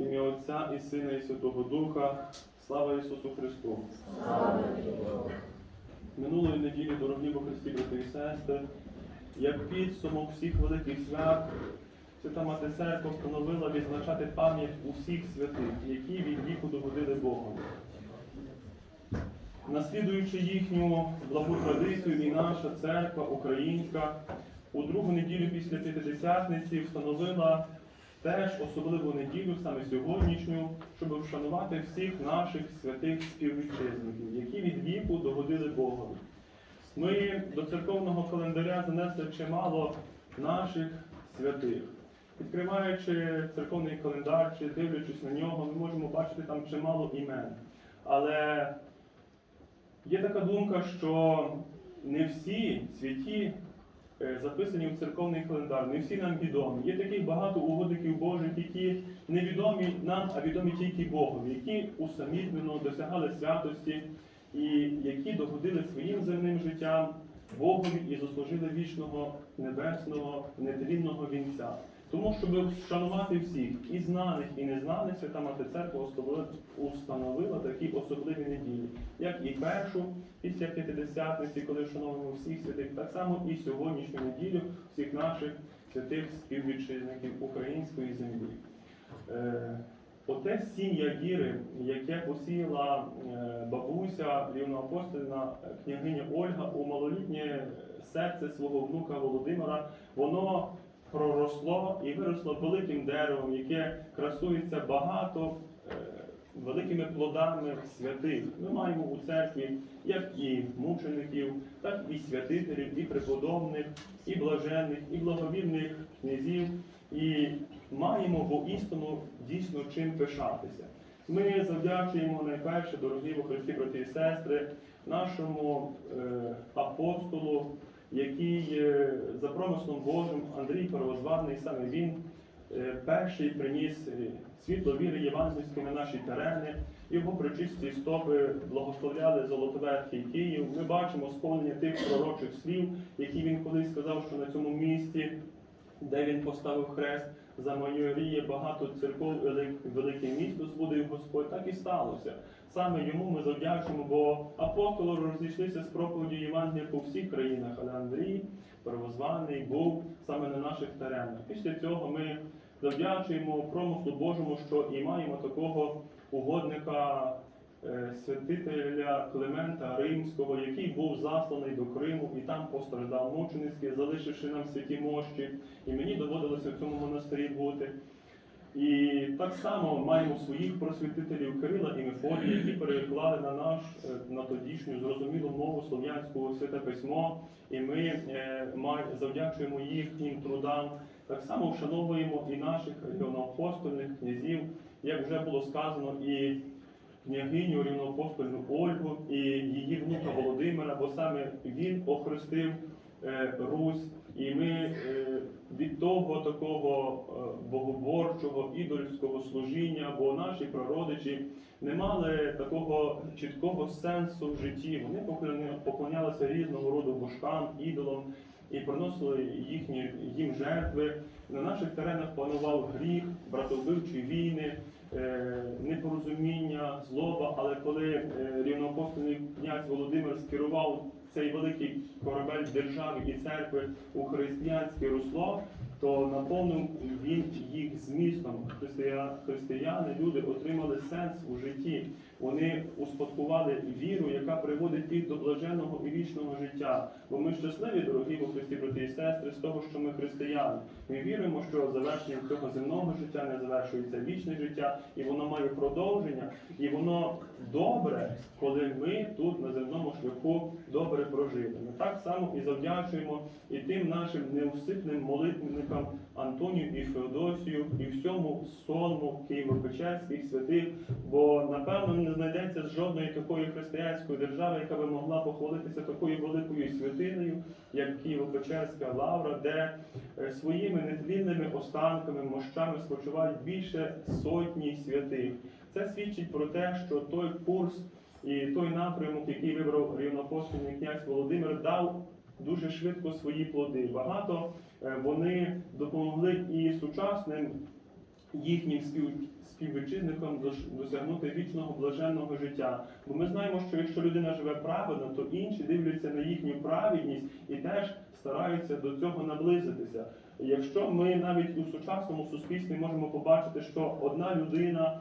Ім'я Отця і Сина, і Святого Духа. Слава Ісусу Христу! Минулої неділі, дорогі во Христі, брати і сестри, як підсумок всіх великих свят, Свята Мати Церква встановила відзначати пам'ять усіх святих, які від віку догодили Богу. Наслідуючи їхню благу традицію, і наша церква українська у другу неділю після П'ятидесятниці встановила теж особливу неділю, саме сьогоднішню, щоб вшанувати всіх наших святих співвітчизників, які від віку догодили Богові. Ми до церковного календаря занесли чимало наших святих. Відкриваючи церковний календар чи дивлячись на нього, ми можемо бачити там чимало імен. Але є така думка, що не всі святі записані в церковний календар, не всі нам відомі. Є таких багато угодників Божих, які не відомі нам, а відомі тільки Богу, які усамітнено досягали святості і які догодили своїм земним життям Богові і заслужили вічного небесного нетлінного вінця. Тому, щоб вшанувати всіх і знаних, і незнаних, Свята Мати Церква установила- такі особливі неділі, як і першу після П'ятидесятниці, коли вшановуємо всіх святих, так само і сьогоднішню неділю всіх наших святих співвітчизників української землі. Е, Оте сім'я віри, яке посіяла е, бабуся рівноапостольна е, княгиня Ольга у малолітнє серце свого внука Володимира, воно проросло і виросло великим деревом, яке красується багато е, великими плодами святих. Ми маємо у церкві як і мучеників, так і святителів, і преподобних, і блажених, і благовірних князів. І маємо воістину дійсно чим пишатися. Ми завдячуємо найперше, дорогі во Христі, брати і сестри, нашому е, апостолу, який е, за промислом Божим Андрій Первозваний, саме він е, перший приніс е, світло віри євангельської на наші терени. Його причисті стопи благословляли Золотоверхий Київ. Ми бачимо сповнення тих пророчих слів, які він колись сказав, що на цьому місці де він поставив хрест, замайоріє багато церков, велике місто збудив Господь, так і сталося. Саме йому ми завдячуємо, бо апостоли розійшлися з проповіді Євангелія по всіх країнах, але Андрій первозваний був саме на наших теренах. Після цього ми завдячуємо промислу Божому, що і маємо такого угодника святителя Климента Римського, який був засланий до Криму і там постраждав мученицьки, залишивши нам святі мощі. І мені доводилося в цьому монастирі бути. І так само маємо своїх просвітителів Кирила і Мефодія, які переклали на наш е, на тодішню зрозумілу мову слов'янську святе письмо, і ми е, завдячуємо їхнім трудам. Так само вшановуємо і наших рівноапостольних князів, як вже було сказано, і княгиню рівноапостольну Ольгу, і її внука Володимира, бо саме він охрестив е, Русь. І ми е, від того такого е, богоборчого ідольського служіння, бо наші прародичі не мали такого чіткого сенсу в житті. Вони поклонялися різного роду божкам, ідолам і приносили їхні їм жертви. На наших теренах панував гріх, братовбивчі війни. Але коли е, рівноапостольний князь Володимир скерував цей великий корабель держави і церкви у християнське русло, то наповнив він їх змістом. Христия- Християни, люди отримали сенс у житті. Вони успадкували віру, яка приводить їх до блаженного і вічного життя. Бо ми щасливі, дорогі во Христі, брати і сестри, з того, що ми християни. Ми віримо, що завершенням цього земного життя не завершується вічне життя, і воно має продовження, і воно добре, коли ми тут на земному шляху добре прожили. Ми так само і завдячуємо і тим нашим неусипним молитвенникам Антонію і Феодосію, і всьому сонму Києво-Печерських святих, бо напевно не знайдеться жодної такої християнської держави, яка би могла похвалитися такою великою святиною, як Києво-Печерська лавра, де е, своїми нетлінними останками, мощами спочивають більше сотні святих. Це свідчить про те, що той курс і той напрямок, який вибрав рівноапостольний князь Володимир, дав дуже швидко свої плоди. Багато е, вони допомогли і сучасним їхнім спів, співвітчизникам досягнути вічного блаженного життя. Бо ми знаємо, що якщо людина живе праведно, то інші дивляться на їхню праведність і теж стараються до цього наблизитися. Якщо ми навіть у сучасному суспільстві можемо побачити, що одна людина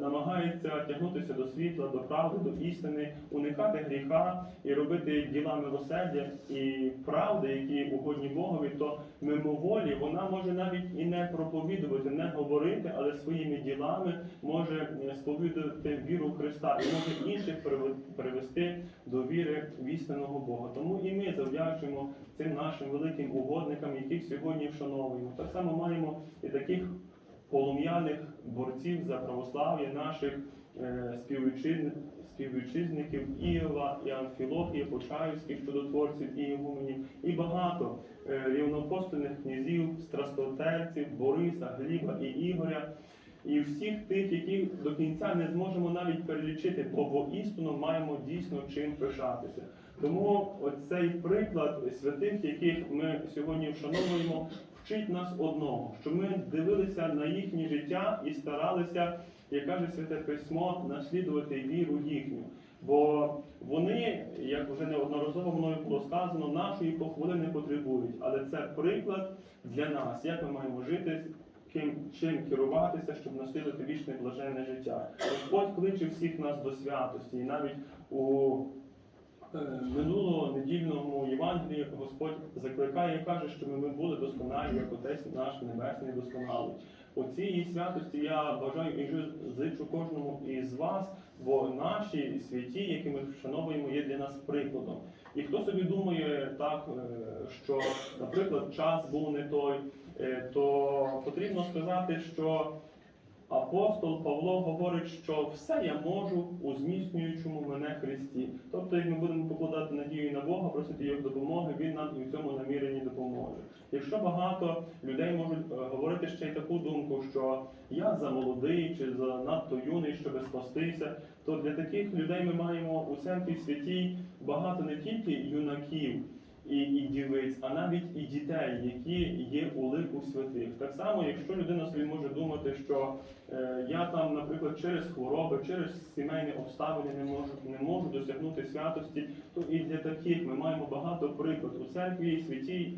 намагається тягнутися до світла, до правди, до істини, уникати гріха і робити діла милосердя і правди, які угодні Богові, то мимоволі вона може навіть і не проповідувати, не говорити, але своїми ділами може е, сповідувати віру Христа і може інших приве- привести до віри в істинного Бога. Тому і ми завдячуємо цим нашим великим угодникам, яких сьогодні вшановуємо. Так само маємо і таких полум'яних борців за православ'я наших е, співвітчизни- співвітчизників Іова і Амфілохія, Почаївських чудотворців і ігуменів, і багато е, рівноапостольних князів, страстотерців, Бориса, Гліба і Ігоря. І всіх тих, які до кінця не зможемо навіть перелічити, бо воістину маємо дійсно чим пишатися. Тому оцей приклад святих, яких ми сьогодні вшановуємо, вчить нас одного, що ми дивилися на їхнє життя і старалися, як каже Святе Письмо, наслідувати віру їхню. Бо вони, як вже неодноразово мною було сказано, нашої похвали не потребують. Але це приклад для нас, як ми маємо жити, ким чим керуватися, щоб наслідувати вічне блаженне життя. Господь кличе всіх нас до святості, і навіть у минулого недільному Євангелії Господь закликає і каже, щоб ми були досконалі, як Отець наш Небесний досконалий. У цій святості я бажаю і зичу кожному із вас, бо наші святі, які ми вшановуємо, є для нас прикладом. І хто собі думає так, е, що, наприклад, час був не той, е, то потрібно сказати, що апостол Павло говорить, що все я можу у зміцнюючому мене Христі. Тобто, як ми будемо покладати надію на Бога, просити його допомоги, Він нам і в цьому наміренні допоможе. Якщо багато людей можуть е, говорити ще й таку думку, що я за молодий чи за надто юний, щоб спастися, то для таких людей ми маємо у церкві святій багато не тільки юнаків і, і дівиць, а навіть і дітей, які є у лику святих. Так само, якщо людина собі може думати, що е, я там, наприклад, через хвороби, через сімейні обставини не можу, не можу досягнути святості, то і для таких ми маємо багато прикладів. У церкві святій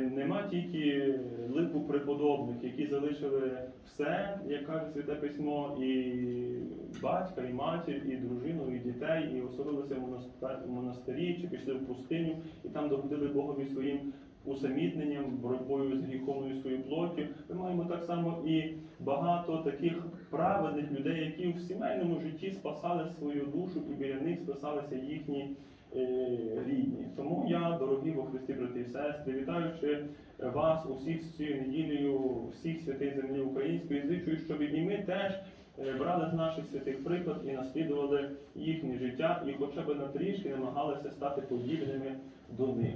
нема тільки лику преподобних, які залишили все, як каже Святе Письмо, і батька, і матір, і дружину, і дітей, і оселилися в монастирі, чи пішли в пустиню, і там догодили Богові своїм усамітненням, боротьбою з гріховною своєю плоттю. Ми маємо так само і багато таких праведних людей, які в сімейному житті спасали свою душу, і біля них спасалися їхні е, рідні. Тому я, дорогі во Христі, брати і сестри, вітаючи вас усіх з цією неділею, всіх святих землі української, зичую, щоб і ми теж е, брали з наших святих приклад і наслідували їхнє життя, і хоча б на трішки намагалися стати подібними до них.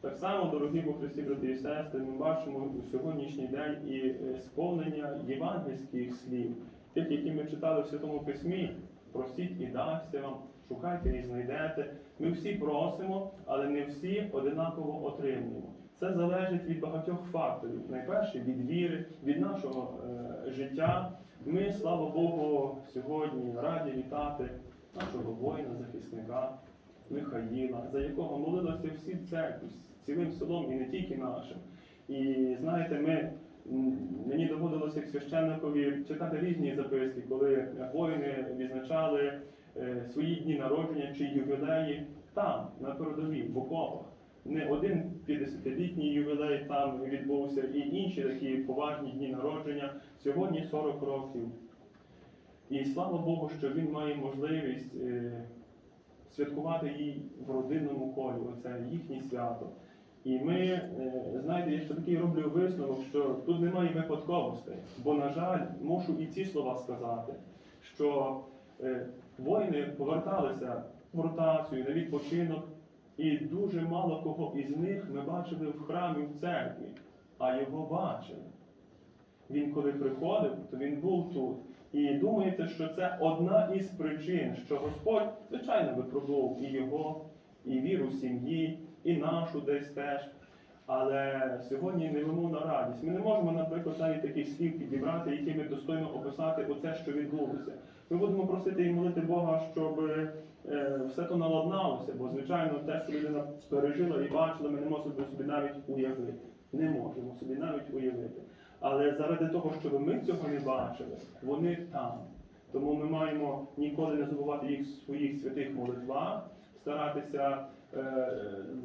Так само, дорогі во Христі, брати і сестри, ми бачимо у сьогоднішній день і е, сповнення євангельських слів, тих, які ми читали в Святому Письмі, просіть і дасться вам, шукайте і знайдете. Ми всі просимо, але не всі одинаково отримуємо. Це залежить від багатьох факторів. Найперше від віри, від нашого е, життя. Ми, слава Богу, сьогодні раді вітати нашого воїна, захисника Михаїла, за якого молилися всі церкви, цілим селом і не тільки нашим. І знаєте, ми, мені доводилося як священникові читати різні записки, коли воїни відзначали свої дні народження чи ювілеї там, на передовій, в окопах. Не один 50-літній ювілей там відбувся, і інші такі поважні дні народження. Сьогодні 40 років. І слава Богу, що він має можливість е, святкувати її в родинному колі. Оце їхнє свято. І ми, е, знаєте, я ще такий роблю висновок, що тут немає випадковостей, бо, на жаль, мушу і ці слова сказати, що е, воїни поверталися в ротацію на відпочинок, і дуже мало кого із них ми бачили в храмі в церкві, а його бачили. Він коли приходив, то він був тут. І думається, що це одна із причин, що Господь, звичайно, випробував і його, і віру сім'ї, і нашу десь теж. Але сьогодні невимовна радість. Ми не можемо, наприклад, навіть таких слів підібрати, якими достойно описати оце, що відбулося. Ми будемо просити і молити Бога, щоб е, все то наладналося, бо звичайно те, що людина пережила і бачила, ми не можемо собі навіть уявити. Не можемо собі навіть уявити. Але заради того, щоб ми цього не бачили, вони там. Тому ми маємо ніколи не забувати їх в своїх святих молитвах, старатися е,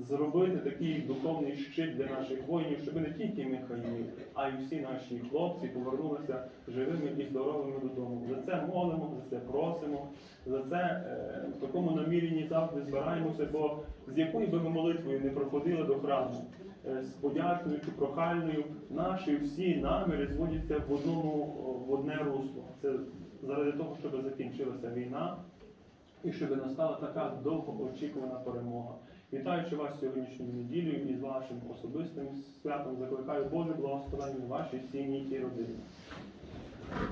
зробити такий духовний щит для наших воїнів, щоб не тільки Михаїл, а й всі наші хлопці повернулися живими і здоровими додому. За це молимо, за це просимо, за це е, в такому наміренні завжди збираємося, бо з якою би ми молитвою не проходили до храму, е, з подячною чи прохальною, наші всі наміри зводяться в одному в одне русло. Це заради того, щоб закінчилася війна і щоб настала така довго очікувана перемога. Вітаючи вас сьогоднішньою неділею і з вашим особистим святом, закликаю Боже благословення вашій сім'ї і родині.